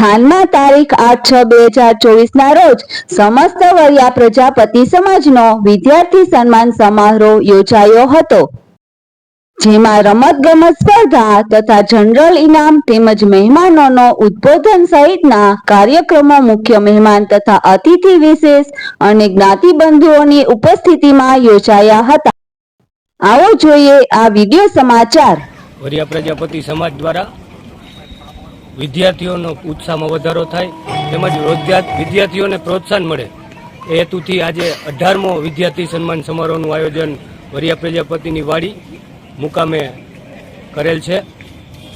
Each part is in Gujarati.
થાનમાં તારીખ આઠ છ બે હજાર ચોવીસના રોજ સમસ્ત વરિયા પ્રજાપતિ સમાજનો વિદ્યાર્થી સન્માન સમારોહ યોજાયો હતો. જેમાં રમતગમત સ્પર્ધા તથા જનરલ ઇનામ તેમજ મહેમાનોનો ઉદ્બોધન સહિતના કાર્યક્રમો મુખ્ય મહેમાન તથા અતિથિ વિશેષ અને જ્ઞાતિબંધુઓની ઉપસ્થિતિમાં યોજાયા હતા. આવો જોઈએ આ વિડિયો સમાચાર. વરિયા પ્રજાપતિ સમાજ દ્વારા વિદ્યાર્થીઓનો ઉત્સાહમાં વધારો થાય, તેમજ વિદ્યાર્થીઓને પ્રોત્સાહન મળે. એ હેતુથી આજે અઢારમો વિદ્યાર્થી સન્માન સમારોહનું આયોજન વરિયા પ્રજાપતિની વાડી મુકામે કરેલ છે,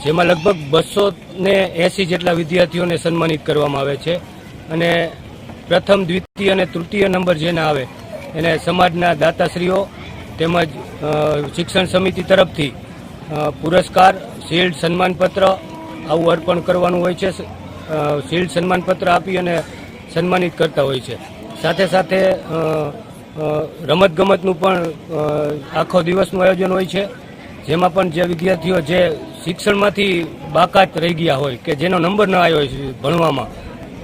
જેમાં લગભગ બસો ને એંસી જેટલા વિદ્યાર્થીઓને સન્માનિત કરવામાં આવે છે. અને પ્રથમ, દ્વિતીય અને તૃતીય નંબર જેને આવે, એને સમાજના દાતાશ્રીઓ તેમજ શિક્ષણ સમિતિ તરફથી પુરસ્કાર, શિલ્ડ સન્માનપત્ર આવું અર્પણ કરવાનું હોય છે શીલ સન્માનપત્ર આપી અને સન્માનિત કરતા હોય છે. સાથે સાથે રમતગમતનું પણ આખો દિવસનું આયોજન હોય છે, જેમાં પણ જે વિદ્યાર્થીઓ જે શિક્ષણમાંથી બાકાત રહી ગયા હોય કે જેનો નંબર ન આવ્યો હોય ભણવામાં,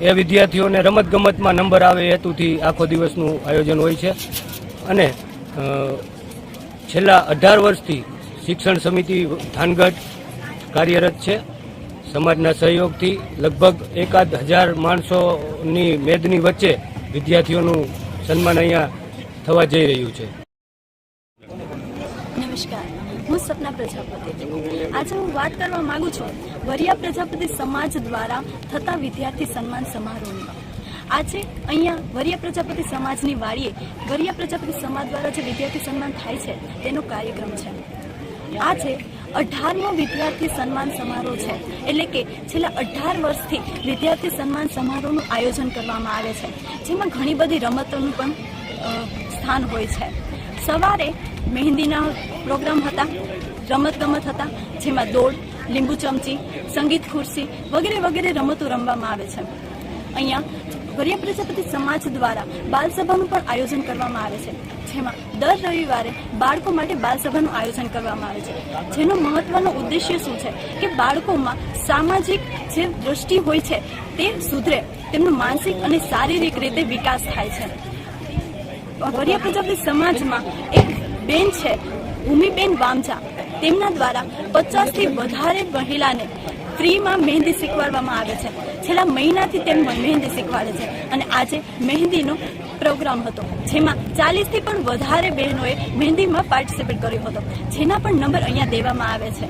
એ વિદ્યાર્થીઓને રમતગમતમાં નંબર આવે હેતુથી આખો દિવસનું આયોજન હોય છે. અને છેલ્લા અઢાર વર્ષથી શિક્ષણ સમિતિ થાનગઢ કાર્યરત છે. સમાજના સહયોગથી લગભગ એકાદ હજાર માણસોની મેદની વચ્ચે વિદ્યાર્થીઓનું સન્માન અહીંયા થવા જઈ રહ્યું છે. નમસ્કાર. હું સપના પ્રજાપતિ. આજે હું વાત કરવા માંગુ છું વરિયા પ્રજાપતિ સમાજ દ્વારા થતા વિદ્યાર્થી સન્માન સમારોહની. આજે અહીંયા વરિયા પ્રજાપતિ સમાજની વાડીએ વરિયા પ્રજાપતિ સમાજ દ્વારા જે વિદ્યાર્થી સન્માન થાય છે, તેનો કાર્યક્રમ છે. આજે અઢારમો વિદ્યાર્થી સન્માન સમારોહ છે, એટલે કે છેલ્લા અઢાર વર્ષથી વિદ્યાર્થી સન્માન સમારોહનું આયોજન કરવામાં આવે છે. જેમાં ઘણી બધી રમતોનું પણ સ્થાન હોય છે. સવારે મહેંદીના પ્રોગ્રામ હતા, રમત ગમત હતા, જેમાં દોડ, લીંબુ ચમચી, સંગીત ખુરશી વગેરે વગેરે રમતો રમવામાં આવે છે. અહીંયા વરિયા પ્રજાપતિ સમાજ દ્વારા બાલસભાનું પણ આયોજન કરવામાં આવે છે. જેમાં દર રવિવારે બાળકો માટે બાલસભાનું આયોજન કરવામાં આવે છે. જેનો મહત્વનો ઉદ્દેશ્ય શું છે કે બાળકોમાં સામાજિક જે દ્રષ્ટિ હોય છે તે સુધરે તેમનો માનસિક અને શારીરિક રીતે વિકાસ થાય છે. વરિયા પ્રજાપતિ સમાજમાં એક બેન છે ભૂમિબેન વામજા. તેમના દ્વારા પચાસથી વધારે મહિલાને ફ્રીમાં મહેંદી શીખવાડવામાં આવે છે. છેલ્લા મહિનાથી તેમ મહેંદી શીખવાડે છે. અને આજે મહેંદીનો પ્રોગ્રામ હતો, જેમાં ચાલીસથી પણ વધારે બહેનોએ મહેંદીમાં પાર્ટિસિપેટ કર્યો હતો. જેના પણ નંબર અહીંયા દેવામાં આવે છે.